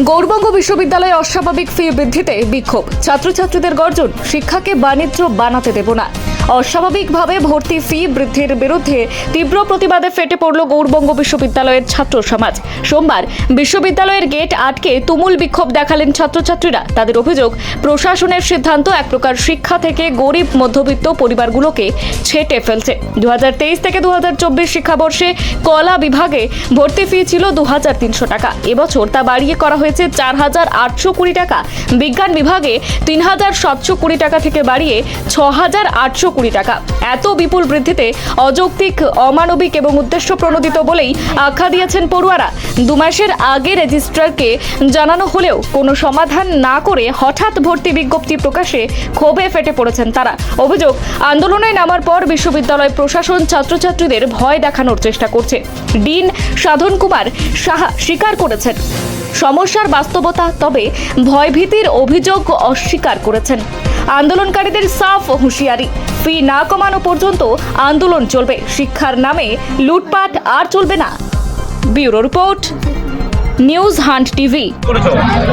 গৌরবঙ্গ বিশ্ববিদ্যালয়ে অস্বাভাবিক ফি বৃদ্ধিতে বিক্ষোভ। ছাত্রছাত্রীদের গর্জন শিক্ষাকে বাণিজ্য বানাতে দেব না। অস্বাভাবিকভাবে ভর্তি ফি বৃদ্ধির বিরুদ্ধে তীব্র প্রতিবাদে ফেটে পড়ল গৌরবঙ্গ বিশ্ববিদ্যালয়ের ছাত্র সমাজ। সোমবার বিশ্ববিদ্যালয়ের গেট আটকে তুমুল বিক্ষোভ দেখালেন ছাত্রছাত্রীরা। তাদের অভিযোগ, প্রশাসনের সিদ্ধান্ত এক প্রকার শিক্ষা থেকে গরিব, মধ্যবিত্ত পরিবারগুলোকে ছেটে ফেলছে। দুহাজার তেইশ থেকে দু হাজার চব্বিশ শিক্ষাবর্ষে কলা বিভাগে ভর্তি ফি ছিল দু হাজার তিনশো টাকা। এবছর তা বাড়িয়ে করা হয়েছে চার হাজার আটশো কুড়ি টাকা। বিজ্ঞান বিভাগে তিন হাজার সাতশো কুড়ি টাকা থেকে বাড়িয়ে ছ হাজার আটশো কুড়ি টাকা। এত বিপুল বৃদ্ধিতে অযৌক্তিক, অমানবিক এবং উদ্দেশ্য প্রণোদিত বলেই আখ্যা দিয়েছেন পড়ুয়ারা। দু মাসের আগে রেজিস্ট্রারকে জানানো হলেও কোনো সমাধান না করে হঠাৎ ভর্তি বিজ্ঞপ্তি প্রকাশে ক্ষোভে ফেটে পড়েছেন তারা। অভিযোগ, আন্দোলনে নামার পর বিশ্ববিদ্যালয় প্রশাসন ছাত্রছাত্রীদের ভয় দেখানোর চেষ্টা করছে। ডিন সাধন কুমার সাহা স্বীকার করেছেন। সমস্যার বাস্তবতা, তবে ভয়ভীতির অভিযোগ অস্বীকার করেছেন। আন্দোলনকারীদের সাফ হুঁশিয়ারি। ফি না কমানো পর্যন্ত আন্দোলন চলবে। শিক্ষার নামে লুটপাট আর চলবে না। Bureau report, news hunt TV.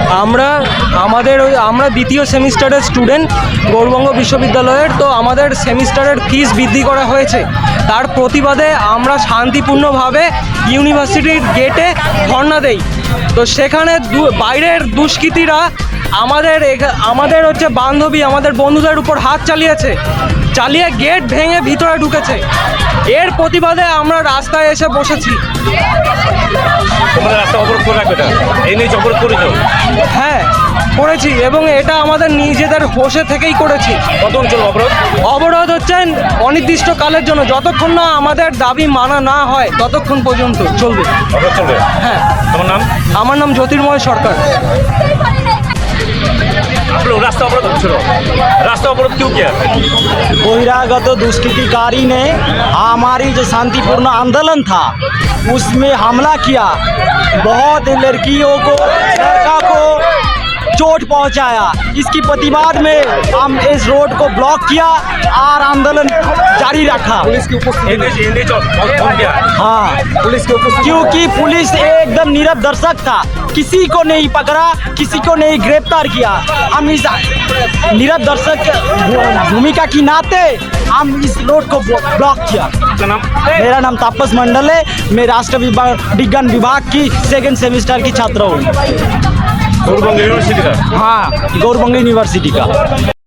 আমরা, আমাদের ওই, আমরা দ্বিতীয় সেমিস্টারের স্টুডেন্ট গৌরবঙ্গ বিশ্ববিদ্যালয়ের, তো আমাদের সেমিস্টারের ফিস বৃদ্ধি করা হয়েছে। তার প্রতিবাদে আমরা শান্তিপূর্ণভাবে ইউনিভার্সিটির গেটে ধর্ণা দেই। তো সেখানে বাইরের দুষ্কৃতীরা আমাদের আমাদের হচ্ছে বান্ধবী আমাদের বন্ধুদের উপর হাত চালিয়েছে। চালিয়ে গেট ভেঙে ভিতরে ঢুকেছে। এর প্রতিবাদে আমরা রাস্তায় এসে বসেছি। হ্যাঁ করেছি এবং এটা আমাদের নিজেদের হোসে থেকেই করেছি। অবরোধ? অবরোধ হচ্ছেন অনির্দিষ্ট কালের জন্য যতক্ষণ না আমাদের দাবি মানা না হয় ততক্ষণ পর্যন্ত চলবে অবরোধ চলবে হ্যাঁ তোমার নাম আমার নাম জ্যোতির্ময় সরকার आप लोग रास्ता अवरोध ছিল রাস্তা অবরোধ क्यों किया बहिरागत दुष्कृतिकारी ने हमारी जो शांतिपूर्ण आंदोलन था उसमें हमला किया बहुत लड़कियों को लड़का को चोट पहुँचाया। इसकी प्रतिवाद में हम इस रोड को ब्लॉक किया और आंदोलन जारी रखा। हाँ पुलिस के क्योंकि पुलिस एकदम नीरव दर्शक था। किसी को नहीं पकड़ा किसी को नहीं गिरफ़्तार किया। हम इस नीरव दर्शक भूमिका की नाते हम इस रोड को ब्लॉक किया। मेरा नाम तापस मंडल है। मैं राष्ट्र विज्ञान विभाग की सेकंड सेमेस्टर की छात्र हूँ। गौरबंग यूनिवर्सिटी का हाँ गौरबंग यूनिवर्सिटी का